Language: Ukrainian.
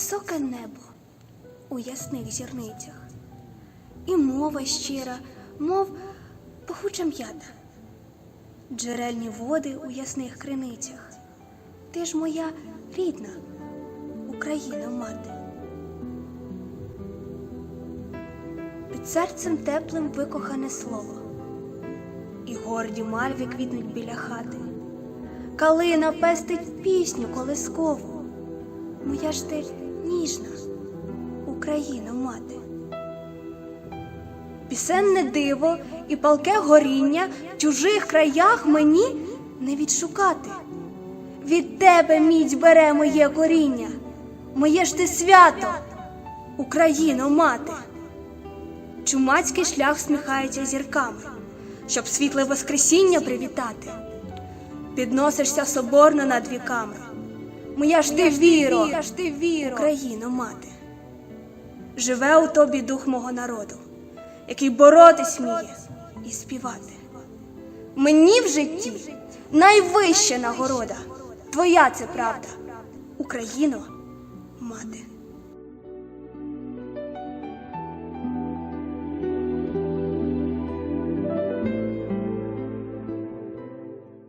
високе небо у ясних зірницях, і мова щира, мов пахуча м'ята, джерельні води у ясних криницях. Ти ж моя рідна Україна мати. Під серцем теплим викохане слово, і горді мальви квітнуть біля хати. Калина пестить пісню колискову. Моя ж ти ніжна Україна мати. Пісенне диво і палке горіння в чужих краях мені не відшукати. Від тебе мідь бере моє коріння, моє ж ти свято, Україно мати. Чумацький шлях всміхається зірками, щоб світле Воскресіння привітати. Підносишся соборно над віками. Моя ж ти віро, Україно мати. Живе у тобі дух мого народу, який боротись вміє і співати. Мені в житті найвища нагорода. Твоя це правда, Україно, мати.